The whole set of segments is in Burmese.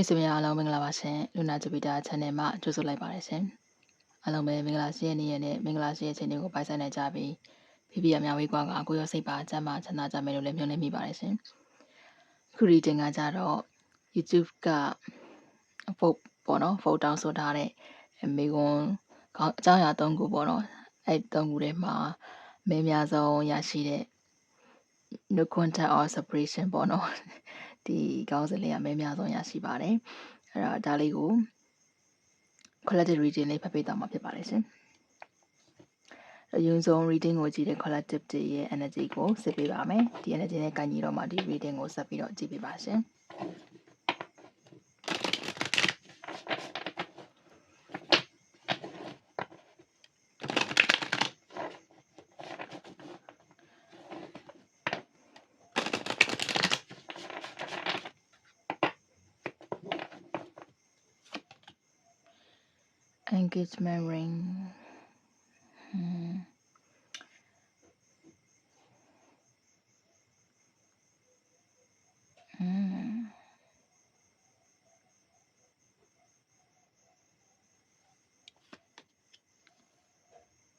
မိတ်ဆွေများအားလုံးမင်္ဂလာပါရှင်လူနာဂျပီတာ channel မှာကြိုဆိုလိုက်ပါတယ်ရှင်အားလုံးပဲမင်္ဂလာရှိတဲ့နေ့ရက်နဲ့မင်္ဂလာရှိတဲ့ချိန်တွေကိုပိုင်ဆိုင်နိုင်ကြပြီးဖိဖိရများဝေးကွာကကိုရောစိတ်ပါကျမ်းမာချမ်းသာကြမယ်လို့လည်းမျှော်လင့်မိပါတယ်ရှင်ခု reading ကကြတော့ YouTube က vote ပေါ့နော် vote တောင်းဆိုထားတဲ့မိကွန်းအကြောင်းအရာ၃ခုပေါ့နော်အဲ့၃ခုထဲမှာမဲများဆုံးရရှိတဲ့ no contact or separation ပေါ့နော် ဒီခေါင်းစဉ်လေးကမဲများဆုံးရရှိပါတယ်အဲ့တော့ဒါလေးကို collective reading လေးဖတ်ပေးသွားမှာဖြစ်ပါတယ်ရှင်အရင်ဆုံး reading ကိုကြည့်တဲ့ collective တွေရဲ့ energy ကိုစစ်ပေးပါမယ်ဒီ energy နဲ့ကညီတော့မှဒီ reading ကိုဆက်ပြီးတော့ကြည့်ပေးပါရှင် engagement ring. Hmm. Hmm.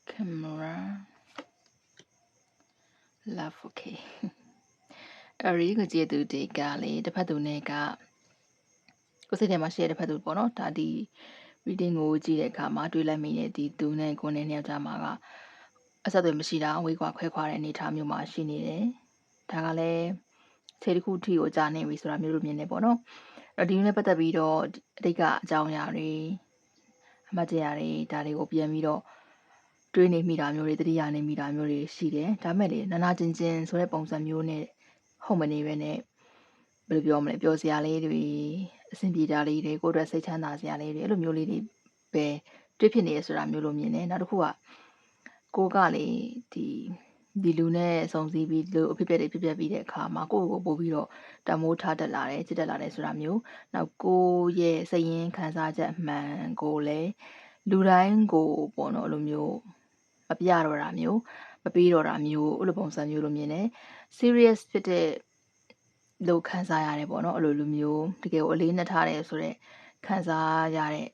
Camera. Love okay. အရီကိုကြည့်သူတွေကလေတစ်ဖက်သူနဲ့ကကိုယ်စိတ်ထဲမှာရှိတဲ့တစ်ဖက်သူပေါ့နော်ဒါဒီ reading ကိုကြည့်တဲ့အခါမှာတွေးလိုက်မိတဲ့ဒီသူနဲ့ကိုနဲ့နှစ်ယောက်ကြားမှာကအဆက်အသွယ်မရှိတာဝေးကွာခွဲခွာတဲ့အနေအထားမျိုးမှာရှိနေတယ်။ဒါကလည်းခြေတစ်ခုထိကိုကြာနေပြီဆိုတာမျိုးလိုမြင်နေပေါ့နော်။အဲ့ဒီနဲ့ပတ်သက်ပြီးတော့အတိတ်ကအကြောင်းအရာတွေအမှတ်တရတွေဒါတွေကိုပြန်ပြီးတော့တွေးနေမိတာမျိုးတွေတတိယနေမိတာမျိုးတွေရှိတယ်။ဒါမဲ့လေနာနာကျင်ကျင်ဆိုတဲ့ပုံစံမျိုးနဲ့ဟုတ်မနေပဲနဲ့ဘယ်လိုပြောမလဲပျော်စရာလေးတွေ အဆင်ပြေတာလေးတွေကိုယ့်အတွက်စိတ်ချမ်းသာစရာလေးတွေအဲ့လိုမျိုးလေးတွေပဲတွေ့ဖြစ်နေရဆိုတာမျိုးလိုမြင်တယ်နောက်တစ်ခုကကိုကလေဒီဒီလူနဲ့စုံစည်းပြီးဒီလိုအဖြစ်ပြက်တွေဖြစ်ပြက်ပြီးတဲ့အခါမှာကိုယ့်ကိုပို့ပြီးတော့တမိုးထားတက်လာတယ်ချစ်တက်လာတယ်ဆိုတာမျိုးနောက်ကိုရဲ့စိတ်ရင်းခံစားချက်အမှန်ကိုလည်းလူတိုင်းကိုပေါ့နော်အဲ့လိုမျိုးမပြတော့တာမျိုးမပေးတော့တာမျိုးအဲ့လိုပုံစံမျိုးလိုမြင်တယ် serious ဖြစ်တဲ့ လို့ခံစားရတယ်ပေါ့နော်အဲ့လိုလူမျိုးတကယ်ကိုအလေးနက်ထားတယ်ဆိုတော့ခံစားရတဲ့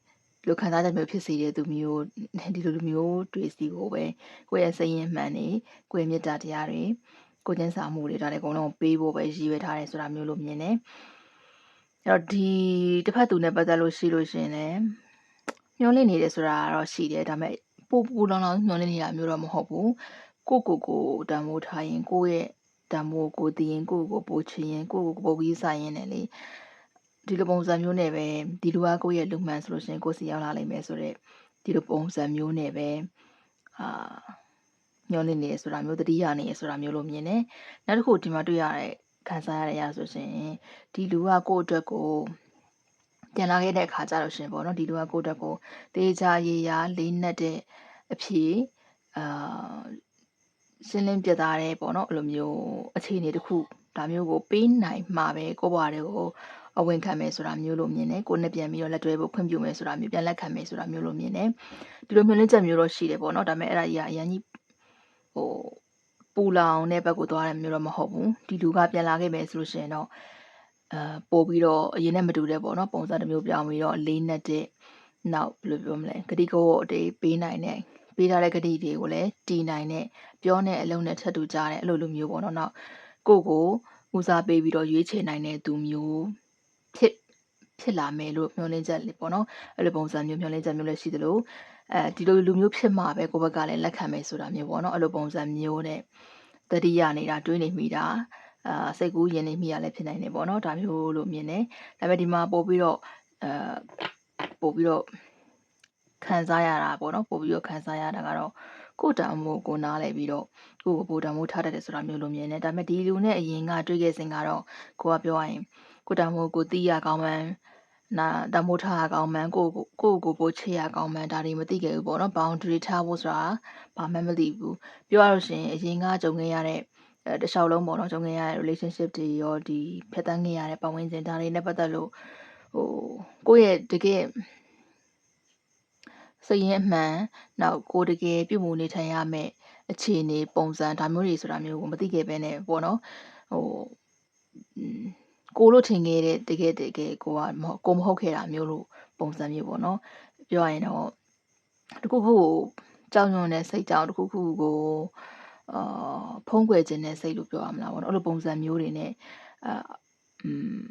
လူခံစားချက်မျိုးဖြစ်စေတဲ့သူမျိုးဒီလိုလူမျိုးတွေစီကိုပဲကိုယ့်ရဲ့စိတ်ရင်းမှန်နေကိုယ့်ရဲ့မေတ္တာတရားတွေကိုကျင်းစာမှုတွေဒါလည်းအကုန်လုံးပေးဖို့ပဲရည်ရွယ်ထားတယ်ဆိုတာမျိုးလို့မြင်တယ်အဲ့တော့ဒီတစ်ဖက်သူနဲ့ပတ်သက်လို့ရှိလို့ရှင်လည်းညှိုးလင့်နေတယ်ဆိုတာတော့ရှိတယ်ဒါပေမဲ့ပူပူလောင်လောင်ညှိုးလင့်နေတာမျိုးတော့မဟုတ်ဘူးကိုကိုကိုတန်မိုးထားရင်ကိုယ့်ရဲ့ တန်မိုးကိုတည်ရင်ကိုကိုပို့ချင်ရင်ကိုကိုပို့ပြီးဆိုင်ရင်လည်းလေဒီလိုပုံစံမျိုးနဲ့ပဲဒီလူကကိုယ့်ရဲ့လူမှန်ဆိုလို့ရှိရင်ကိုစီရောက်လာလိမ့်မယ်ဆိုတော့ဒီလိုပုံစံမျိုးနဲ့ပဲအာညှောနေနေဆိုတာမျိုးတတိယနေဆိုတာမျိုးလို့မြင်တယ်နောက်တစ်ခုဒီမှာတွေ့ရတဲ့ခံစားရတဲ့ရဆိုရှင်ဒီလူကကိုယ့်အတွက်ကိုပြန်လာခဲ့တဲ့အခါကျတော့ရှင်ပေါ့နော်ဒီလူကကိုယ့်အတွက်ကိုတေးချာရေးရာလေးနက်တဲ့အဖြစ်အာ ရှင်းလင်းပြသတဲ့ပေါ့နော်အဲ့လိုမျိုးအခြေအနေတစ်ခုဒါမျိုးကိုပေးနိုင်မှာပဲကိုယ့်ဘဝတွေကိုအဝင်ခံမယ်ဆိုတာမျိုးလို့မြင်တယ်ကိုယ်နဲ့ပြန်ပြီးတော့လက်တွဲဖို့ခွင့်ပြုမယ်ဆိုတာမျိုးပြန်လက်ခံမယ်ဆိုတာမျိုးလို့မြင်တယ်ဒီလိုမျိုးလင်းချက်မျိုးတော့ရှိတယ်ပေါ့နော်ဒါပေမဲ့အဲ့ဒါကြီးကအရင်ကြီးဟိုပူလောင်တဲ့ဘက်ကိုသွားတယ်မျိုးတော့မဟုတ်ဘူးဒီလူကပြန်လာခဲ့မယ်ဆိုလို့ရှိရင်တော့အာပို့ပြီးတော့အရင်နဲ့မတူတဲ့ပေါ့နော်ပုံစံတစ်မျိုးပြောင်းပြီးတော့လေးနဲ့တဲ့နောက်ဘယ်လိုပြောမလဲဂတိကိုအတေးပေးနိုင်တဲ့ ပေးထားတဲ့ဂတိတွေကိုလည်းတည်နိုင်တဲ့ပြောတဲ့အလုံးနဲ့ထပ်တူကြတဲ့အဲ့လိုလိုမျိုးပေါ့နော်နောက်ကိုကိုဦးစားပေးပြီးတော့ရွေးချယ်နိုင်တဲ့သူမျိုးဖြစ်ဖြစ်လာမယ်လို့မျှော်လင့်ချက်လေးပေါ့နော်အဲ့လိုပုံစံမျိုးမျှော်လင့်ချက်မျိုးလည်းရှိသလိုအဲဒီလိုလူမျိုးဖြစ်မှာပဲကိုဘက်ကလည်းလက်ခံမယ်ဆိုတာမျိုးပေါ့နော်အဲ့လိုပုံစံမျိုးနဲ့တတိယနေတာတွေးနေမိတာအာစိတ်ကူးရင်နေမိရလည်းဖြစ်နိုင်တယ်ပေါ့နော်ဒါမျိုးလို့မြင်တယ်ဒါပေမဲ့ဒီမှာပို့ပြီးတော့အာပို့ပြီးတော့ ခံစားရတာပေါ့နော်ပို့ပြီးတော့ခံစားရတာကတော့ကိုတံမိုးကိုနားလဲပြီးတော့ကိုကိုပိုတံမိုးထားတတ်တယ်ဆိုတာမျိုးလိုမြင်တယ်ဒါပေမဲ့ဒီလူနဲ့အရင်ကတွေ့ခဲ့စဉ်ကတော့ကိုကပြောရရင်ကိုတံမိုးကိုတီးရကောင်းမှန်းနာတမိုးထားရကောင်းမှန်းကိုကိုကိုပိုချေရကောင်းမှန်းဒါတွေမသိခဲ့ဘူးပေါ့နော် boundary ထားဖို့ဆိုတာဘာမှမသိဘူးပြောရလို့ရှိရင်အရင်ကကြုံခဲ့ရတဲ့အဲတခြားလုံးပေါ့နော်ကြုံခဲ့ရတဲ့ relationship တွေရောဒီဖြတ်တန်းခဲ့ရတဲ့ပတ်ဝန်းကျင်ဒါတွေနဲ့ပတ်သက်လို့ဟိုကိုယ့်ရဲ့တကယ် စိတ်ရင်းအမှန်နောက်ကိုတကယ်ပြုမှုနေထိုင်ရမယ့်အခြေအနေပုံစံဒါမျိုးတွေဆိုတာမျိုးကိုမသိခဲ့ပဲနဲ့ပေါ့နော်ဟို ကိုလို့ထင်ခဲ့တဲ့တကယ်တကယ်ကိုကမဟုတ်ကိုမဟုတ်ခဲ့တာမျိုးလို့ပုံစံမျိုးပေါ့နော်ပြောရရင်တော့တခုခုကိုကြောက်ရွံ့တဲ့စိတ်ကြောင့်တခုခုကိုအာဖုံးကွယ်ခြင်းတဲ့စိတ်လို့ပြောရမလားပေါ့နော်အဲ့လိုပုံစံမျိုးတွေနဲ့အာอืม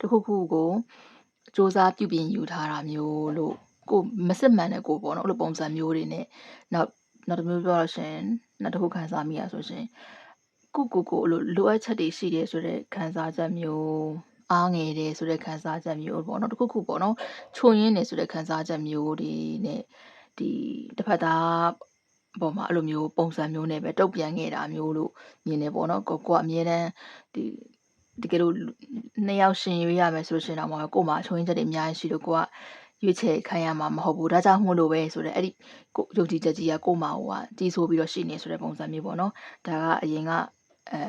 တခုခုကိုစ조사ပြုပြင်ယူထားတာမျိုးလို့ ကိုမစစ်မှန်တဲ့ကိုပေါ့နော်အဲ့လိုပုံစံမျိုးတွေနဲ့နောက်နောက်တစ်မျိုးပြောလို့ရှင်နောက်တစ်ခုခံစားမိရဆိုရှင်ကိုကိုကိုအဲ့လိုလိုအပ်ချက်တွေရှိတယ်ဆိုတဲ့ခံစားချက်မျိုးအားငယ်တယ်ဆိုတဲ့ခံစားချက်မျိုးပေါ့နော်တခုခုပေါ့နော်ခြုံရင်းနေဆိုတဲ့ခံစားချက်မျိုးတွေနဲ့ဒီတစ်ဖက်သားပေါ်မှာအဲ့လိုမျိုးပုံစံမျိုးနဲ့ပဲတုတ်ပြန်ခဲ့တာမျိုးလို့မြင်နေပေါ့နော်ကိုကိုကအမြဲတမ်းဒီတကယ်လို့နှစ်ယောက်ရှင်ရွေးရမယ်ဆိုရှင်တော့မှကို့မှာချုံရင်းချက်တွေအများကြီးရှိလို့ကိုက ရွေးချယ်ခံရမှာမဟုတ်ဘူးဒါကြောင့်မို့လို့ပဲဆိုတော့အဲ့ဒီကိုယုံကြည်ချက်ကြီးကကို့မှာဟိုကကြီးဆိုးပြီးတော့ရှိနေဆိုတဲ့ပုံစံမျိုးပေါ့နော်ဒါကအရင်ကအဲ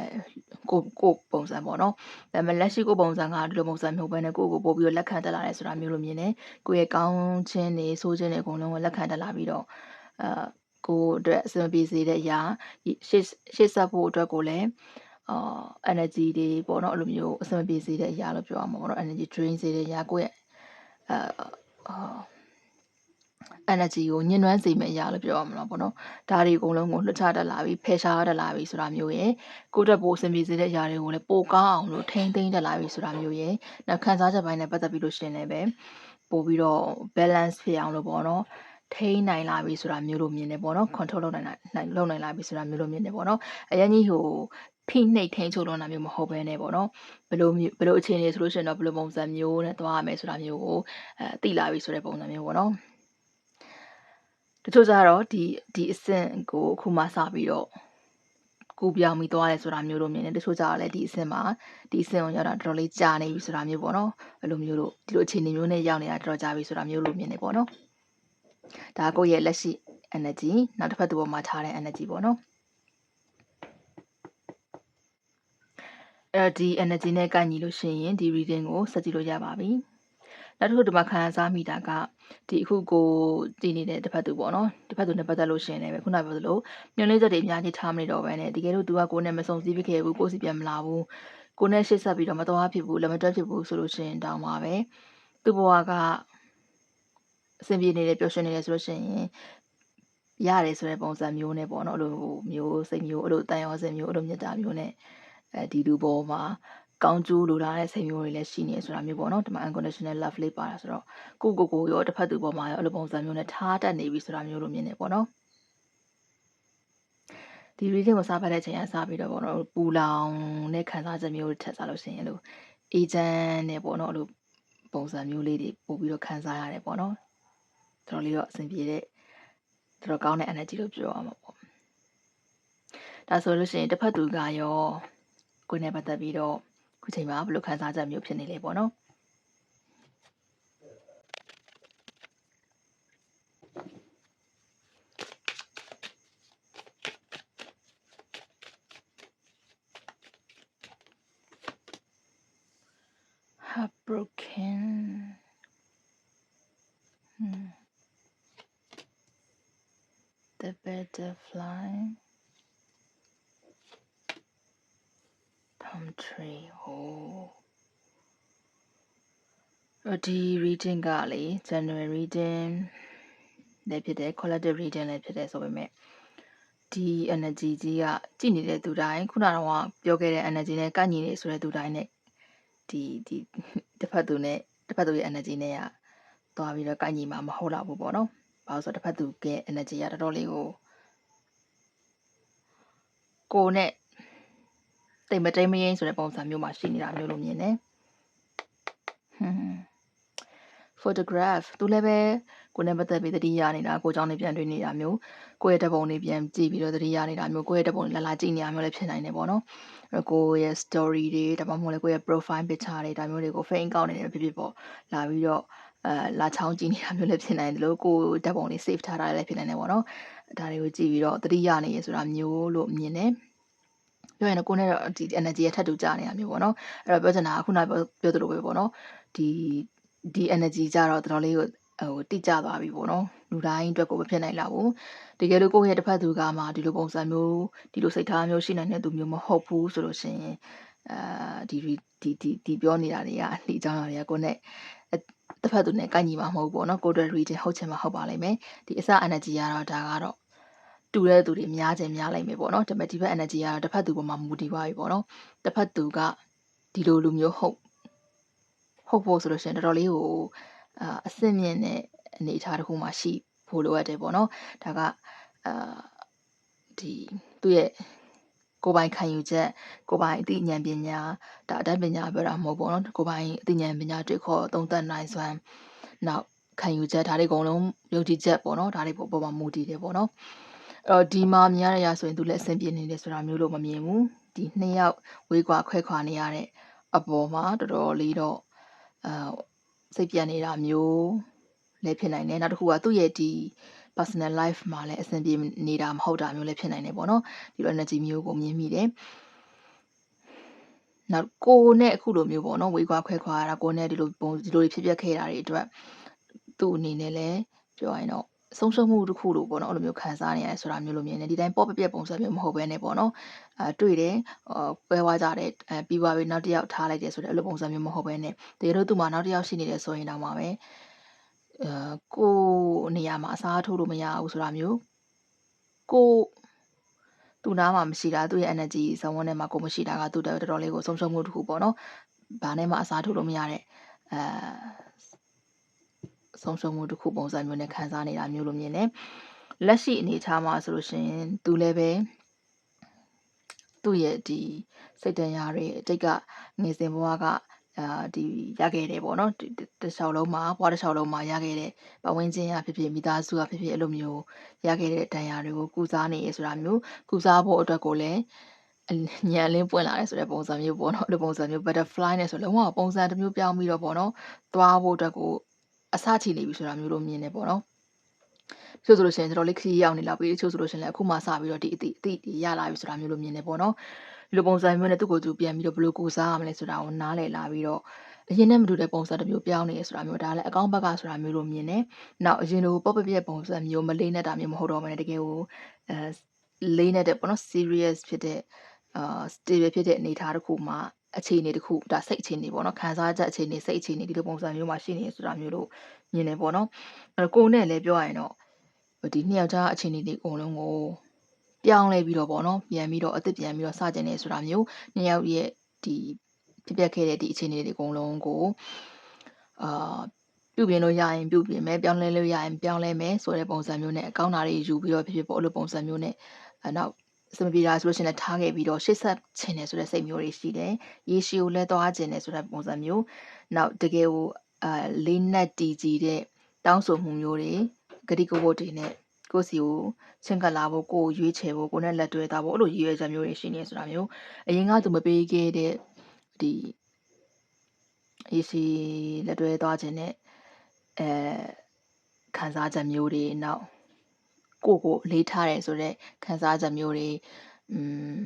ကိုကိုပုံစံပေါ့နော်ဒါပေမဲ့လက်ရှိကိုပုံစံကဒီလိုပုံစံမျိုးပဲနဲ့ကိုကိုပို့ပြီးတော့လက်ခံတက်လာတယ်ဆိုတာမျိုးလိုမြင်တယ်ကိုရဲ့ကောင်းခြင်းတွေဆိုးခြင်းတွေအကုန်လုံးကိုလက်ခံတက်လာပြီးတော့အာကိုအတွက်အဆင်ပြေစေတဲ့အရာရှေ့ရှေ့ဆက်ဖို့အတွက်ကိုလည်းအာ energy တွေပေါ့နော်အဲ့လိုမျိုးအဆင်ပြေစေတဲ့အရာလို့ပြောရမှာပေါ့နော် energy drain စေတဲ့အရာကိုရဲ့အာအာ energy ကိုညှဉ်းနှွမ်းစေမယ့်အရာလို့ပြောရမှာပေါ့နော်ဒါတွေအကုန်လုံးကိုလွှတ်ချတတ်လာပြီးဖယ်ရှားတတ်လာပြီးဆိုတာမျိုးရယ်ကိုယ့်တက်ပိုအဆင်ပြေစေတဲ့အရာတွေကိုလည်းပိုကောင်းအောင်လို့ထိမ့်သိမ့်တတ်လာပြီးဆိုတာမျိုးရယ်နောက်ခံစားချက်ပိုင်းနဲ့ပတ်သက်ပြီးလို့ရှင်လည်းပဲပို့ပြီးတော့ balance ဖြစ်အောင်လို့ပေါ့နော်ထိန်းနိုင်လာပြီဆိုတာမျိုးလို့မြင်တယ်ပေါ့နော် control လုပ်နိုင်နိုင်လုပ်နိုင်လာပြီဆိုတာမျိုးလို့မြင်တယ်ပေါ့နော်အရင်ကြီးဟို ဖိနှိပ်ထိန်းချုပ်လွန်တာမျိုးမဟုတ်ဘဲနဲ့ပေါ့နော်ဘယ်လိုဘယ်လိုအခြေအနေဆိုလို့ရှိရင်တော့ဘယ်လိုပုံစံမျိုးနဲ့သွားရမယ်ဆိုတာမျိုးကိုအဲသိလာပြီဆိုတဲ့ပုံစံမျိုးပေါ့နော်တချို့ကြတော့ဒီဒီအဆင့်ကိုအခုမှစပြီးတော့ကူပြောင်းပြီးသွားတယ်ဆိုတာမျိုးလို့မြင်တယ်တချို့ကြတော့လည်းဒီအဆင့်မှာဒီအဆင့်ကိုရောက်တာတော်တော်လေးကြာနေပြီဆိုတာမျိုးပေါ့နော်အဲ့လိုမျိုးလို့ဒီလိုအခြေအနေမျိုးနဲ့ရောက်နေတာတော်တော်ကြာပြီဆိုတာမျိုးလို့မြင်တယ်ပေါ့နော်ဒါကိုယ့်ရဲ့လက်ရှိ energy နောက်တစ်ဖက်သူပေါ်မှာထားတဲ့ energy ပေါ့နော် အဲဒီ energy နဲ့ကိုက်ညီလို့ရှိရင်ဒီ reading ကိုဆက်ကြည့်လို့ရပါပြီနောက်တစ်ခုဒီမှာခံစားမိတာကဒီအခုကိုတည်နေတဲ့တစ်ဖက်သူပေါ့နော်တစ်ဖက်သူနဲ့ပတ်သက်လို့ရှိရင်လည်းခုနပြောသလိုညွှန်လေးချက်တွေအများကြီးထားမနေတော့ဘဲနဲ့တကယ်လို့သူကကိုနဲ့မစုံစည်းဖြစ်ခဲ့ဘူးကိုစီပြန်မလာဘူးကိုနဲ့ရှစ်ဆက်ပြီးတော့မတော်ဖြစ်ဘူးလက်မတွက်ဖြစ်ဘူးဆိုလို့ရှိရင်တောင်းပါပဲသူ့ဘဝကအဆင်ပြေနေတယ်ပျော်ရွှင်နေတယ်ဆိုလို့ရှိရင်ရတယ်ဆိုတဲ့ပုံစံမျိုးနဲ့ပေါ့နော်အဲ့လိုမျိုးစိတ်မျိုးအဲ့လိုတန်ရောစင်မျိုးအဲ့လိုမြတ်တာမျိုးနဲ့ အဲဒီလူပေါ်မှာကောင်းကျိုးလိုလားတဲ့စိတ်မျိုးတွေလည်းရှိနေဆိုတာမျိုးပေါ့နော်ဒီမှာ unconditional love လေးပါတာဆိုတော့ကိုကိုကိုရောတစ်ဖက်သူပေါ်မှာရောအဲ့လိုပုံစံမျိုးနဲ့ထားတတ်နေပြီဆိုတာမျိုးလိုမြင်နေပေါ့နော်ဒီ reading ကိုစပတ်တဲ့ချိန်ကစပြီးတော့ပေါ့နော်ပူလောင်တဲ့ခံစားချက်မျိုးတွေထပ်စားလို့ရှိရင်အဲ့လို agent နဲ့ပေါ့နော်အဲ့လိုပုံစံမျိုးလေးတွေပို့ပြီးတော့ခံစားရတယ်ပေါ့နော်တော်တော်လေးတော့အဆင်ပြေတဲ့တော်တော်ကောင်းတဲ့ energy လို့ပြောရမှာပေါ့ဒါဆိုလို့ရှိရင်တစ်ဖက်သူကရော ကိုယ်နဲ့ပတ်သက်ပြီးတော့ခုချိန်မှာဘယ်လိုခံစားချက်မျိုးဖြစ်နေလဲပေါ့နော် heartbroken hmm. the butterfly tree ဟိုဒီ reading ကလေ January reading လည်းဖြစ်တယ် collective reading လည်းဖြစ်တယ်ဆိုပေမဲ့ဒီ energy ကြီးကကြည်နေတဲ့သူတိုင်းခုနကတော့ပြောခဲ့တဲ့ energy နဲ့ကန့်ညီနေဆိုတဲ့သူတိုင်းနဲ့ဒီဒီတစ်ဖက်သူနဲ့တစ်ဖက်သူရဲ့ energy နဲ့ကသွားပြီးတော့ကန့်ညီမှာမဟုတ်တော့ဘူးပေါ့နော်။ဘာလို့ဆိုတော့တစ်ဖက်သူက energy ကတော်တော်လေးကိုကိုနဲ့ တိတ်မတိတ်မရင်ဆိုတဲ့ပုံစံမျိုးမှာရှိနေတာမျိုးလိုမြင်တယ်။ဟွန်း photograph သူလည်းပဲကိုနဲ့ပတ်သက်ပြီးသတိရနေတာကိုเจ้าနေပြန်တွေ့နေတာမျိုးကိုရဲ့တပုံတွေပြန်ကြည့်ပြီးတော့သတိရနေတာမျိုးကိုရဲ့တပုံလာလာကြည့်နေတာမျိုးလည်းဖြစ်နိုင်တယ်ပေါ့နော်အဲ့ကိုရဲ့ story တွေဒါမှမဟုတ်လည်းကိုရဲ့ profile picture တွေဒါမျိုးတွေကို fake account နေတယ်ဖြစ်ဖြစ်ပေါ့လာပြီးတော့အဲလာချောင်းကြည့်နေတာမျိုးလည်းဖြစ်နိုင်တယ်လို့ကိုဓာတ်ပုံတွေ save ထားတာလည်းဖြစ်နိုင်တယ်ပေါ့နော်ဒါတွေကိုကြည့်ပြီးတော့သတိရနေရဆိုတာမျိုးလို့မြင်တယ် ပြောရင်တော့ကိုနဲ့တော့ဒီ energy ရထပ်တူကြနေတာမျိုးပေါ့နော်အဲ့တော့ပြောချင်တာကခုနပြောပြောသလိုပဲပေါ့နော်ဒီဒီ energy ကြတော့တော်တော်လေးကိုဟိုတိကျသွားပြီပေါ့နော်လူတိုင်းအတွက်ကိုမဖြစ်နိုင်လောက်ဘူးတကယ်လို့ကိုယ့်ရဲ့တစ်ဖက်သူကမှဒီလိုပုံစံမျိုးဒီလိုစိတ်ထားမျိုးရှိနိုင်တဲ့သူမျိုးမဟုတ်ဘူးဆိုလို့ရှိရင်အာဒီဒီဒီဒီပြောနေတာတွေကဒီအကြောင်းအရာတွေကကိုယ်နဲ့တစ်ဖက်သူနဲ့ကိုက်ညီမှာမဟုတ်ဘူးပေါ့နော်ကိုယ်တွေ reading ဟုတ်ချင်မှာဟုတ်ပါလိမ့်မယ်ဒီအစ energy ကတော့ဒါကတော့ တူတဲ့သူတွေများခြင်းများလိုက်မယ်ပေါ့နော်ဒါပေမဲ့ဒီဘက် energy ကတော့တစ်ဖက်သူပေါ်မှာမူတည်သွားပြီပေါ့နော်တစ်ဖက်သူကဒီလိုလူမျိုးဟုတ်ဟုတ်ဖို့ဆိုလို့ရှိရင်တော်တော်လေးကိုအာအဆင့်မြင့်တဲ့အနေအထားတစ်ခုမှရှိဖို့လိုအပ်တယ်ပေါ့နော်ဒါကအာဒီသူ့ရဲ့ကိုပိုင်ခံယူချက်ကိုပိုင်အသိဉာဏ်ပညာဒါအတတ်ပညာပြောတာမဟုတ်ပေါ့နော်ကိုပိုင်အသိဉာဏ်ပညာတွေခေါ်သုံးသပ်နိုင်စွမ်းနောက်ခံယူချက်ဒါတွေအကုန်လုံးယုံကြည်ချက်ပေါ့နော်ဒါတွေပေါ်ပေါ်မှာမူတည်တယ်ပေါ့နော် တော့ဒီမှာမြင်ရတဲ့ရဆိုရင်သူလည်းအဆင်ပြေနေတယ်ဆိုတာမျိုးလို့မမြင်ဘူးဒီနှစ်ယောက်ဝေးကွာခွဲခွာနေရတဲ့အပေါ်မှာတော်တော်လေးတော့အာစိတ်ပြတ်နေတာမျိုးလည်းဖြစ်နိုင်တယ်နောက်တစ်ခုကသူ့ရဲ့ဒီ personal life မှာလည်းအဆင်ပြေနေတာမဟုတ်တာမျိုးလည်းဖြစ်နိုင်တယ်ပေါ့နော်ဒီလို energy မျိုးကိုမြင်မိတယ်နောက်ကိုနဲ့အခုလိုမျိုးပေါ့နော်ဝေးကွာခွဲခွာရတာကိုနဲ့ဒီလိုပုံဒီလိုဖြစ်ပျက်ခဲ့တာတွေအတွက်သူ့အနေနဲ့လည်းပြောရရင်တော့ ဆုံးရှုံးမှုတစ်ခုလို့ပေါ့နော်အဲ့လိုမျိုးခံစားနေရတယ်ဆိုတာမျိုးလိုမြင်တယ်ဒီတိုင်းပေါ့ပပြက်ပုံစံမျိုးမဟုတ်ဘဲနဲ့ပေါ့နော်အဲတွေ့တယ်အော်ပွဲဝါကြတယ်အဲပြီးသွားပြီနောက်တစ်ယောက်ထားလိုက်တယ်ဆိုတဲ့အဲ့လိုပုံစံမျိုးမဟုတ်ဘဲနဲ့တကယ်လို့သူ့မှာနောက်တစ်ယောက်ရှိနေတယ်ဆိုရင်တော့မှပဲအဲကိုနေရာမှာအစားထိုးလို့မရဘူးဆိုတာမျိုးကိုသူ့နားမှာမရှိတာသူ့ရဲ့ energy ဇုံဝန်းထဲမှာကိုမရှိတာကသူ့တော်တော်လေးကိုဆုံးရှုံးမှုတစ်ခုပေါ့နော်။ဘာနဲ့မှအစားထိုးလို့မရတဲ့အဲ ဆုံးရှုံးမှုတစ်ခုပုံစံမျိုးနဲ့ခံစားနေတာမျိုးလိုမြင်တယ်။လက်ရှိအနေအထားမှာဆိုလို့ရှိရင်သူလည်းပဲသူ့ရဲ့ဒီစိတ်တန်ရာတွေအတိတ်ကငယ်စဉ်ဘဝကအာဒီရခဲ့တယ်ပေါ့နော်ဒီတစ်လျှောက်လုံးမှာဘွားတစ်လျှောက်လုံးမှာရခဲ့တဲ့ပဝင်းချင်းရဖြစ်ဖြစ်မိသားစုကဖြစ်ဖြစ်အဲ့လိုမျိုးရခဲ့တဲ့တန်ရာတွေကိုကုစားနေရဆိုတာမျိုးကုစားဖို့အတွက်ကိုလည်းညံလင်းပွင့်လာတယ်ဆိုတဲ့ပုံစံမျိုးပေါ့နော်အဲ့လိုပုံစံမျိုး butterfly နဲ့ဆိုလုံးဝပုံစံတစ်မျိုးပြောင်းပြီးတော့ပေါ့နော်သွားဖို့အတွက်ကို အစချီနေပြီဆိုတာမျိုးလို့မြင်နေပေါ့နော်ချို့ဆိုလို့ရှိရင်ကျွန်တော်လေးခရီးရောက်နေလောက်ပြီချို့ဆိုလို့ရှိရင်လည်းအခုမှစပြီးတော့ဒီအတိအတိရလာပြီဆိုတာမျိုးလို့မြင်နေပေါ့နော်ဒီလိုပုံစံမျိုးနဲ့သူ့ကိုယ်သူပြန်ပြီးတော့ဘယ်လိုကိုစားရမလဲဆိုတာကိုနားလည်လာပြီးတော့အရင်နဲ့မတူတဲ့ပုံစံတစ်မျိုးပြောင်းနေရဆိုတာမျိုးဒါလည်းအကောင့်ဘက်ကဆိုတာမျိုးလို့မြင်တယ်။နောက်အရင်လိုပေါ့ပပြက်ပုံစံမျိုးမလေးနဲ့တာမျိုးမဟုတ်တော့ဘဲတကယ်ကိုအဲလေးနဲ့တဲ့ပေါ့နော် serious ဖြစ်တဲ့အာ stable ဖြစ်တဲ့အနေအထားတစ်ခုမှာ အခြေအနေတစ်ခုဒါစိတ်အခြေအနေပေါ့နော်ခံစားချက်အခြေအနေစိတ်အခြေအနေဒီလိုပုံစံမျိုးမှာရှိနေဆိုတာမျိုးလို့မြင်နေပေါ့နော်အဲကိုနဲ့လည်းပြောရရင်တော့ဒီနှစ်ယောက်ကြားအခြေအနေတွေအကုန်လုံးကိုပြောင်းလဲပြီးတော့ပေါ့နော်ပြန်ပြီးတော့အသစ်ပြန်ပြီးတော့စကြင်နေဆိုတာမျိုးနှစ်ယောက်ရဲ့ဒီဖြစ်ပျက်ခဲ့တဲ့ဒီအခြေအနေတွေအကုန်လုံးကိုအာပြုပြင်လို့ရရင်ပြုပြင်မယ်ပြောင်းလဲလို့ရရင်ပြောင်းလဲမယ်ဆိုတဲ့ပုံစံမျိုးနဲ့အကောင်းတာတွေယူပြီးတော့ဖြစ်ဖြစ်ပေါ့အဲ့လိုပုံစံမျိုးနဲ့အဲနောက် စမပြေတာဆိုလို့ရှိရင်လည်းထားခဲ့ပြီးတော့ရှေ့ဆက်ချင်တယ်ဆိုတဲ့စိတ်မျိုးတွေရှိတယ်။ရေရှည်ကိုလည်းသွားချင်တယ်ဆိုတဲ့ပုံစံမျိုးနောက်တကယ်ကိုအာလေးနက်တီကြီးတဲ့တောင်းဆိုမှုမျိုးတွေဂတိကဝတ်တွေနဲ့ကိုစီကိုချင်ကလာဖို့ကိုရွေးချယ်ဖို့ကိုနဲ့လက်တွဲသားဖို့အဲ့လိုရည်ရွယ်ချက်မျိုးတွေရှိနေဆိုတာမျိုးအရင်ကသူမပေးခဲ့တဲ့ဒီအစီလက်တွဲသွားခြင်းနဲ့အဲခံစားချက်မျိုးတွေနောက် ကိုကိုအလေးထားတယ်ဆိုတော့ခံစားချက်မျိုးတွေอืม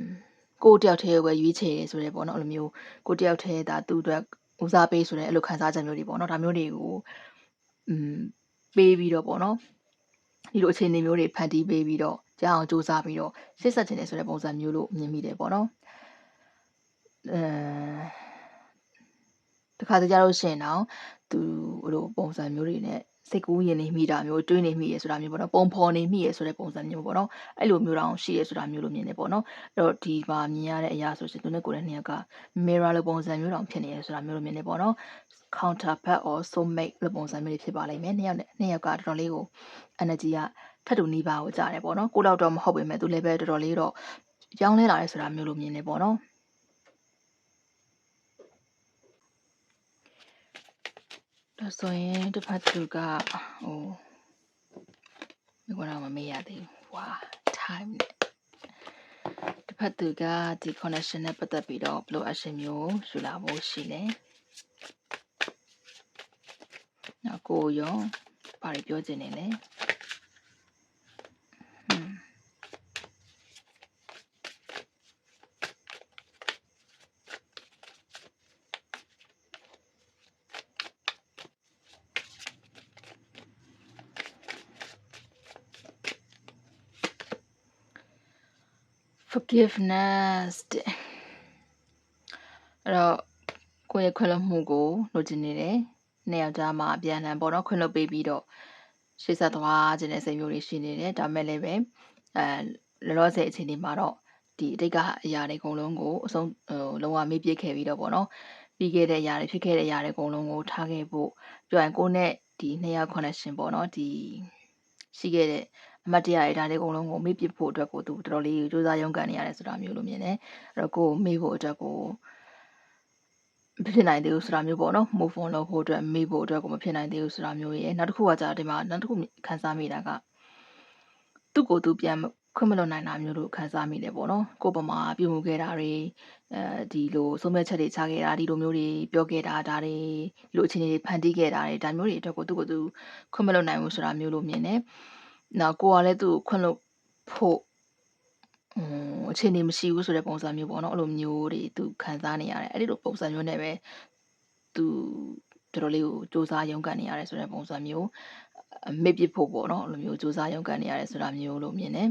ကိုတယောက်တည်းပဲရွေးချယ်တယ်ဆိုတဲ့ပေါ့နော်အဲ့လိုမျိုးကိုတယောက်တည်းဒါသူ့အတွက်ဦးစားပေးဆိုတဲ့အဲ့လိုခံစားချက်မျိုးတွေပေါ့နော်ဒါမျိုးတွေကိုอืมပေးပြီးတော့ပေါ့နော်ဒီလိုအခြေအနေမျိုးတွေဖန်တီးပေးပြီးတော့ကြားအောင်စူးစမ်းပြီးတော့ရှစ်ဆက်ချင်တယ်ဆိုတဲ့ပုံစံမျိုးလို့မြင်မိတယ်ပေါ့နော်အဲတခါတကြလို့ရှိရင်တော့သူဟိုလိုပုံစံမျိုးတွေနဲ့ စိတ်ကူးရင်နေမိတာမျိုးတွေးနေမိရဆိုတာမျိုးပေါ့နော်ပုံဖော်နေမိရဆိုတဲ့ပုံစံမျိုးပေါ့နော်အဲ့လိုမျိုးတောင်ရှိရဆိုတာမျိုးလို့မြင်နေပေါ့နော်အဲ့တော့ဒီမှာမြင်ရတဲ့အရာဆိုရှင်သူနဲ့ကိုယ်နဲ့နှစ်ယောက်က mirror လိုပုံစံမျိုးတောင်ဖြစ်နေရဆိုတာမျိုးလို့မြင်နေပေါ့နော် counterpart or soulmate လိုပုံစံမျိုးတွေဖြစ်ပါလိမ့်မယ်နှစ်ယောက်နဲ့နှစ်ယောက်ကတော်တော်လေးကို energy ကထပ်တူနီးပါးကိုကြားတယ်ပေါ့နော်ကိုလောက်တော့မဟုတ်ပေမဲ့သူလည်းပဲတော်တော်လေးတော့ပြောင်းလဲလာတယ်ဆိုတာမျိုးလို့မြင်နေပေါ့နော် ဒါဆိုရင်တစ်ဖက်သူကဟိုဒီကတော့မမေ့ရသေးဘူးဝါ time နဲ့တစ်ဖက်သူကဒီ connection နဲ့ပတ်သက်ပြီးတော့ဘယ်လို action မျိုးယူလာဖို့ရှိလဲနောက်ကိုရောဘာတွေပြောချင်နေလဲ forgiveness တဲ့အဲ့တော့ကိုယ့်ရဲ့ခွင့်လွှတ်မှုကိုလိုချင်နေတယ်နှစ်ယောက်ကြားမှာအပြန်အလှန်ပေါ့နော်ခွင့်လွှတ်ပေးပြီးတော့ရှေ့ဆက်သွားခြင်းတဲ့စိတ်မျိုးတွေရှိနေတယ်ဒါမဲ့လည်းပဲအဲလောလောဆယ်အခြေအနေမှာတော့ဒီအတိတ်ကအရာတွေအကုန်လုံးကိုအဆုံးဟိုလုံးဝမေ့ပြစ်ခဲ့ပြီးတော့ပေါ့နော်ပြီးခဲ့တဲ့အရာတွေဖြစ်ခဲ့တဲ့အရာတွေအကုန်လုံးကိုထားခဲ့ဖို့ပြောရင်ကိုယ့်နဲ့ဒီနှစ်ယောက် connection ပေါ့နော်ဒီရှိခဲ့တဲ့ အမတ်တရားတွေဒါတွေအကုန်လုံးကိုမေ့ပြစ်ဖို့အတွက်ကိုသူတော်တော်လေးစူးစမ်းရုန်းကန်နေရတယ်ဆိုတာမျိုးလိုမြင်တယ်အဲ့တော့ကိုယ်မေ့ဖို့အတွက်ကိုမဖြစ်နိုင်သေးဘူးဆိုတာမျိုးပေါ့နော် move on လုပ်ဖို့အတွက်မေ့ဖို့အတွက်ကိုမဖြစ်နိုင်သေးဘူးဆိုတာမျိုးရဲ့နောက်တစ်ခုကကြာဒီမှာနောက်တစ်ခုခံစားမိတာကသူ့ကိုယ်သူပြန်ခွင့်မလွတ်နိုင်တာမျိုးလို့ခံစားမိတယ်ပေါ့နော်ကိုယ်ပေါ်မှာပြုမှုခဲ့တာတွေအဲဒီလိုဆုံးဖြတ်ချက်တွေချခဲ့တာဒီလိုမျိုးတွေပြောခဲ့တာဒါတွေဒီလိုအခြေအနေတွေဖန်တီးခဲ့တာတွေဒါမျိုးတွေအတွက်ကိုသူ့ကိုယ်သူခွင့်မလွတ်နိုင်ဘူးဆိုတာမျိုးလို့မြင်တယ် နောက်ကိုကလည်းသူ့ကိုခွင့်လွတ်ဖို့ဟိုအခြေအနေမရှိဘူးဆိုတဲ့ပုံစံမျိုးပေါ့နော်အဲ့လိုမျိုးတွေသူခံစားနေရတယ်အဲ့ဒီလိုပုံစံမျိုးနဲ့ပဲသူတော်တော်လေးကိုစူးစမ်းရုန်းကန်နေရတယ်ဆိုတဲ့ပုံစံမျိုးမေ့ပြစ်ဖို့ပေါ့နော်အဲ့လိုမျိုးစူးစမ်းရုန်းကန်နေရတယ်ဆိုတာမျိုးလို့မြင်တယ်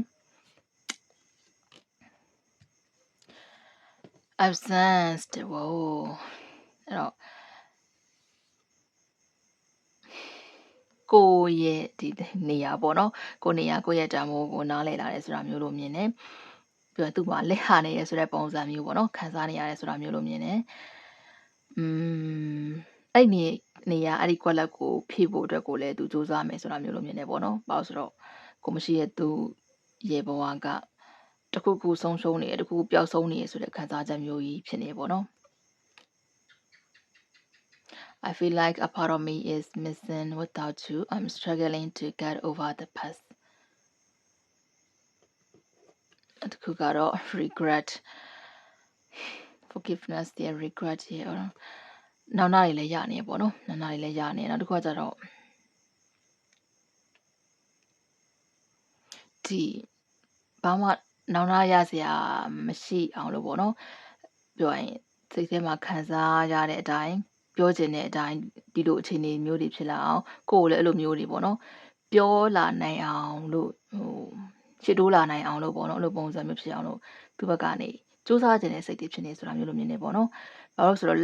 absence ဝိုးအဲ့တော့ ကိုရဲ့ဒီနေရာပေါ့နော်ကိုနေရာကိုရဲ့တံမိုးကိုနားလည်လာတယ်ဆိုတာမျိုးလို့မြင်တယ်ပြီးတော့သူ့မှာလက်ဟာနေရဆိုတဲ့ပုံစံမျိုးပေါ့နော်ခံစားနေရတယ်ဆိုတာမျိုးလို့မြင်တယ်อืมအဲ့ဒီနေရာအဲ့ဒီ quality ကိုဖြည့်ဖို့အတွက်ကိုလည်းသူစူးစမ်းမယ်ဆိုတာမျိုးလို့မြင်တယ်ပေါ့နော်ဘာလို့ဆိုတော့ကိုမရှိရဲ့သူရေဘဝကတခုခုဆုံးရှုံးနေတယ်တခုခုပျောက်ဆုံးနေရဆိုတဲ့ခံစားချက်မျိုးကြီးဖြစ်နေပေါ့နော် I feel like a part of me is missing without you. I'm struggling to get over the past. တခုကတော့ regret forgiveness တဲ့ regret ရဲ့နောက်နာတွေလည်းရနေပေါ့နော်နောက်နာတွေလည်းရနေနောက်တစ်ခုကကြတော့ဒီဘာမှနောက်နာရစရာမရှိအောင်လို့ပေါ့နော်ပြောရင်စိတ်ထဲမှာခံစားရတဲ့အတိုင်း ပြောချင်တဲ့အတိုင်းဒီလိုအခြေအနေမျိုးတွေဖြစ်လာအောင်ကိုယ်လည်းအဲ့လိုမျိုးတွေပေါ့နော်ပြောလာနိုင်အောင်လို့ဟိုရှစ်တိုးလာနိုင်အောင်လို့ပေါ့နော်အဲ့လိုပုံစံမျိုးဖြစ်အောင်လို့သူ့ဘက်ကနေစူးစမ်းခြင်းတဲ့စိတ်တွေဖြစ်နေဆိုတာမျိုးလိုမြင်နေပေါ့နော်ဘာလို့ဆိုတော့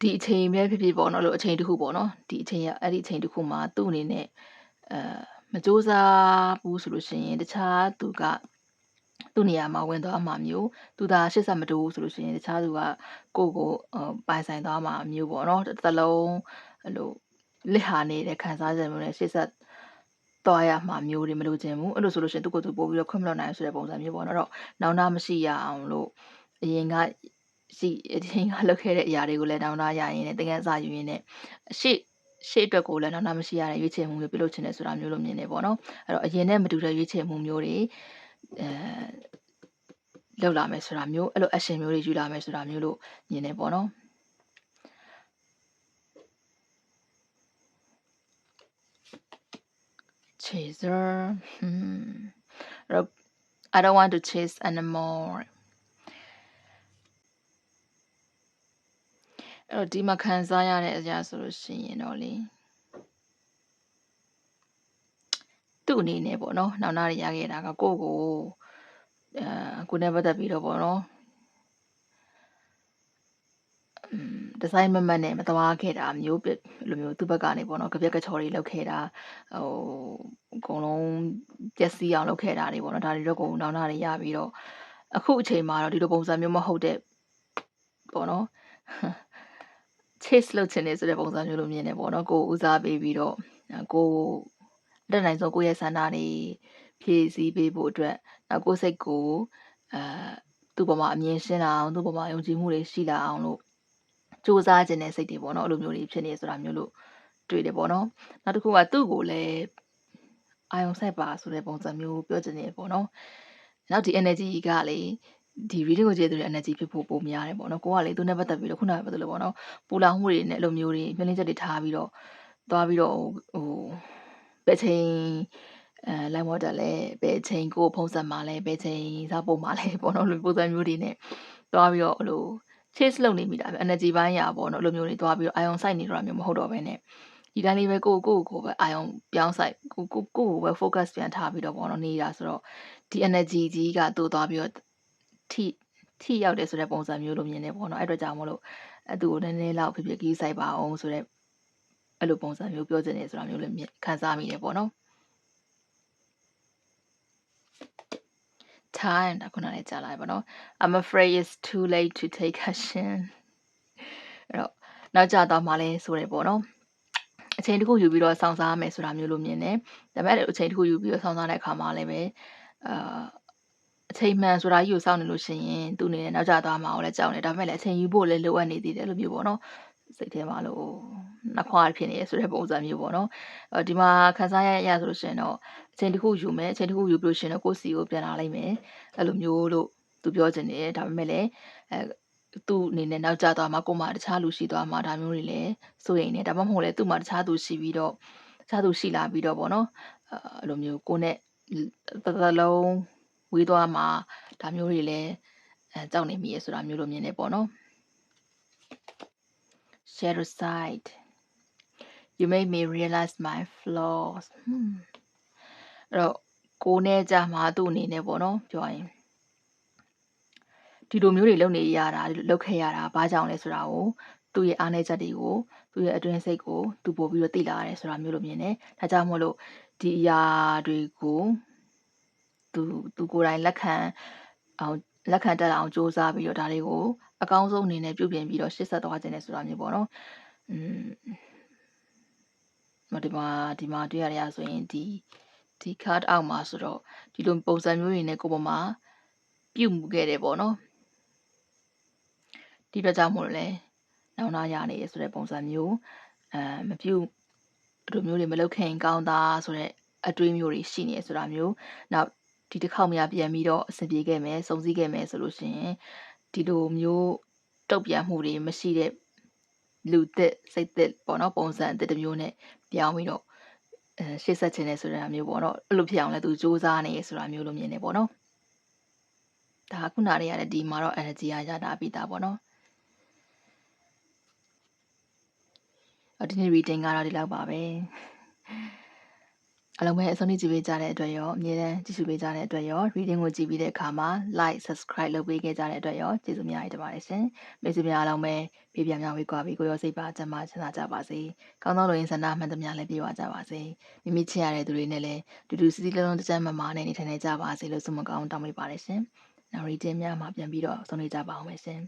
ဒီအချိန်ပဲဖြစ်ဖြစ်ပေါ့နော်လို့အချိန်တစ်ခုပေါ့နော်ဒီအချိန်ရအဲ့ဒီအချိန်တစ်ခုမှာသူ့အနေနဲ့အဲမစူးစမ်းဘူးဆိုလို့ရှိရင်တခြားသူက သူ့နေရာမှာဝင်သွားမှာမျိုးသူသာရှစ်ဆက်မတိုးဘူးဆိုလို့ရှိရင်တခြားသူကကိုကိုပိုင်ဆိုင်သွားမှာမျိုးပေါ့နော်တစ်သလုံးအဲ့လိုလက်ဟာနေတဲ့ခံစားချက်မျိုးနဲ့ရှစ်ဆက်သွားရမှာမျိုးတွေမလိုချင်ဘူးအဲ့လိုဆိုလို့ရှိရင်သူ့ကိုယ်သူပို့ပြီးတော့ခွင့်မလွတ်နိုင်ဆိုတဲ့ပုံစံမျိုးပေါ့နော်တော့နောက်နာမရှိရအောင်လို့အရင်ကရှိအရင်ကလုပ်ခဲ့တဲ့အရာတွေကိုလည်းနောက်နာရရင်နဲ့သင်ခန်းစာယူရင်းနဲ့ရှေ့ရှေ့အတွက်ကိုလည်းနောက်နာမရှိရတဲ့ရွေးချယ်မှုမျိုးပြုလုပ်ချင်တယ်ဆိုတာမျိုးလိုမြင်နေပေါ့နော်အဲ့တော့အရင်နဲ့မတူတဲ့ရွေးချယ်မှုမျိုးတွေ အဲလောက်လာမယ်ဆိုတာမျိုးအဲ့လို action မျိုးတွေယူလာမယ်ဆိုတာမျိုးလို့မြင်နေပေါ့နော် chaser hmm. I don't want to chase anymore အဲ့တော့ဒီမှာခံစားရတဲ့အရာဆိုလို့ရှိရင်တော့လေ သူ့အနေနဲ့ပေါ့နော်နောက်နာရရခဲ့တာကကိုယ့်ကိုအဲကိုနဲ့ပတ်သက်ပြီးတော့ပေါ့နော်ဒီဇိုင်းမမတ်နဲ့မသွားခဲ့တာမျိုးလိုမျိုးသူ့ဘက်ကနေပေါ့နော်ကြပြက်ကချော်တွေလောက်ခဲ့တာဟိုအကုန်လုံးပျက်စီးအောင်လုပ်ခဲ့တာတွေပေါ့နော်ဒါတွေတော့ကိုနောက်နာတွေရပြီးတော့အခုအချိန်မှာတော့ဒီလိုပုံစံမျိုးမဟုတ်တဲ့ပေါ့နော် chase လုပ်ချင်နေဆိုတဲ့ပုံစံမျိုးလိုမြင်နေပေါ့နော်ကိုဦးစားပေးပြီးတော့ကို တက်နိုင်ဆုံးကိုရဲ့ဆန္ဒတွေဖြည့်ဆည်းပေးဖို့အတွက်နောက်ကိုစိတ်ကိုအဲသူ့ပေါ်မှာအမြင်ရှင်းလာအောင်သူ့ပေါ်မှာယုံကြည်မှုတွေရှိလာအောင်လို့စူးစမ်းခြင်းနဲ့စိတ်တွေပေါ့နော်အဲ့လိုမျိုးတွေဖြစ်နေဆိုတာမျိုးလို့တွေ့တယ်ပေါ့နော်နောက်တစ်ခုကသူ့ကိုလည်းအာယုံဆိုင်ပါဆိုတဲ့ပုံစံမျိုးပြောချင်နေပေါ့နော်နောက်ဒီ energy ကလေဒီ reading ကိုကြည့်တဲ့ energy ဖြစ်ဖို့ပုံများတယ်ပေါ့နော်ကိုကလေသူနဲ့ပတ်သက်ပြီးတော့ခုနကပြောသလိုပေါ့နော်ပူလောင်မှုတွေနဲ့အဲ့လိုမျိုးတွေမျောလင်းချက်တွေထားပြီးတော့သွားပြီးတော့ဟို ဘယ်ချိန်အဲ live model လဲဘယ်ချိန်ကိုဖုံးဆက်မှာလဲဘယ်ချိန်စားပုံမှာလဲပေါ့နော်လိုပုံစံမျိုးတွေနဲ့သွားပြီးတော့ဟို chase လုပ်နေမိတာပဲ energy ဘိုင်းရာပေါ့နော်အဲ့လိုမျိုးတွေသွားပြီးတော့ ion site နေတော့မျိုးမဟုတ်တော့ဘဲနဲ့ဒီတိုင်းလေးပဲကိုကိုကိုပဲ ion ပြောင်းဆိုင်ကိုကိုကိုပဲ focus ပြန်ထားပြီးတော့ပေါ့နော်နေတာဆိုတော့ဒီ energy ကြီးကတိုးသွားပြီးတော့ထိထိရောက်တယ်ဆိုတဲ့ပုံစံမျိုးလိုမြင်နေပေါ့နော်အဲ့အတွက်ကြောင့်မလို့အဲသူ့ကိုနည်းနည်းလောက်ဖြစ်ဖြစ်ကြီးဆိုင်ပါအောင်ဆိုတဲ့ အဲ့လိုပုံစံမျိုးပြောချင်တယ်ဆိုတာမျိုးလည်းမြင်ခံစားမိတယ်ပေါ့နော် time ဒါခုနလည်းကြားလိုက်ပါတော့ I'm afraid it's too late to take action အဲ့တော့နောက်ကြတော့မှလဲဆိုရပေါ့နော်အချိန်တစ်ခုယူပြီးတော့စောင့်စားရမယ်ဆိုတာမျိုးလိုမြင်တယ်ဒါပေမဲ့အချိန်တစ်ခုယူပြီးတော့စောင့်စားတဲ့အခါမှာလည်းပဲအာအချိန်မှန်ဆိုတာကြီးကိုစောင့်နေလို့ရှိရင်သူ့အနေနဲ့နောက်ကျသွားမှာကိုလည်းကြောက်နေဒါပေမဲ့လည်းအချိန်ယူဖို့လည်းလိုအပ်နေသေးတယ်လို့မျိုးပေါ့နော် စိတ်ထဲမှာလို့နှစ်ခွာဖြစ်နေရဆိုတဲ့ပုံစံမျိုးပေါ့နော်အဲဒီမှာခန်းစားရရဆိုလို့ရှိရင်တော့အချိန်တစ်ခုယူမယ်အချိန်တစ်ခုယူပြီးလို့ရှိရင်တော့ကိုယ့်စီကိုပြန်လာလိုက်မယ်အဲ့လိုမျိုးလို့သူပြောချင်တယ်ဒါပေမဲ့လည်းအဲသူ့အနေနဲ့နောက်ကျသွားမှာကိုယ်မှတခြားလူရှိသွားမှာဒါမျိုးတွေလည်းစိုးရိမ်နေဒါမှမဟုတ်လည်းသူ့မှာတခြားသူရှိပြီးတော့တခြားသူရှိလာပြီးတော့ပေါ့နော်အဲ့လိုမျိုးကိုယ်နဲ့တစ်သလုံးဝေးသွားမှာဒါမျိုးတွေလည်းအဲကြောက်နေမိရဆိုတာမျိုးလိုမြင်နေပေါ့နော် shadow side you made me realize my flaws အဲ့တော့ကိုနဲ့ကြမှာသူ့အနေနဲ့ပေါ့နော်ပြောရင်ဒီလိုမျိုးတွေလုပ်နေရတာလုပ်ခဲ့ရတာဘာကြောင့်လဲဆိုတာကိုသူ့ရဲ့အားနည်းချက်တွေကိုသူ့ရဲ့အတွင်းစိတ်ကိုသူပို့ပြီးတော့သိလာရတယ်ဆိုတာမျိုးလိုမြင်တယ်။ဒါကြောင့်မို့လို့ဒီအရာတွေကိုသူသူကိုယ်တိုင်လက်ခံအောင်လက်ခံတက်အောင်စ조사ပြီးတော့ဒါတွေကိုအကောင်းဆုံးအနေနဲ့ပြုပြင်ပြီးတော့ရှေ့ဆက်သွားခြင်းနဲ့ဆိုတာမျိုးပေါ့နော်။อืมဒီမှာဒီမှာတွေ့ရတဲ့ဆိုရင်ဒီဒီ card အောက်မှာဆိုတော့ဒီလိုပုံစံမျိုးတွေနဲ့ကိုယ်ပေါ်မှာပြုတ်မှုခဲ့တယ်ပေါ့နော်ဒီအတွက်ကြောင့်မို့လို့လဲနောင်နာရနေရဆိုတဲ့ပုံစံမျိုးအဲမပြုတ်ဒီလိုမျိုးတွေမလုပ်ခင်ကောင်းတာဆိုတဲ့အတွေးမျိုးတွေရှိနေဆိုတာမျိုးနောက်ဒီတစ်ခေါက်များပြန်ပြီးတော့အဆင်ပြေခဲ့မယ်စုံစည်းခဲ့မယ်ဆိုလို့ရှိရင် ဒီလိုမျိုးတုတ်ပြန်မှုတွေမရှိတဲ့လူသစ်စိတ်သစ်ပေါ့နော်ပုံစံအသစ်တစ်မျိုးနဲ့ပြောင်းပြီးတော့အဲရှေ့ဆက်ခြင်းနဲ့ဆိုတာမျိုးပေါ့နော်အဲ့လိုဖြစ်အောင်လဲသူစူးစမ်းနေရဆိုတာမျိုးလိုမြင်နေပေါ့နော်ဒါခုနတွေကလည်းဒီမှာတော့ energy ရရတာပြီးသားပေါ့နော်ဒီနေ့ reading ကတော့ဒီလောက်ပါပဲ အလုံးပဲအဆုံးထိကြည့်ပေးကြတဲ့အတွက်ရောအမြဲတမ်းကြည့်ရှုပေးကြတဲ့အတွက်ရော reading ကိုကြည့်ပြီးတဲ့အခါမှာ like subscribe လုပ်ပေးခဲ့ကြတဲ့အတွက်ရောကျေးဇူးများတင်ပါတယ်ရှင်မိတ်ဆွေများအားလုံးပဲပြပြများဝေးကွာပြီးကိုရောစိတ်ပါကျမ်းမာချမ်းသာကြပါစေကောင်းသောလူရင်းဆန္ဒမှန်သမျှလည်းပြေဝကြပါစေမိမိချစ်ရတဲ့သူတွေနဲ့လည်းတူတူစီစီလုံးလုံးတကြမ်းမမာနဲ့နေထိုင်နေကြပါစေလို့ဆုမကောင်းတောင်းပေးပါတယ်ရှင်နောက် reading များမှာပြန်ပြီးတော့ဆုံးနေကြပါအောင်မယ်ရှင်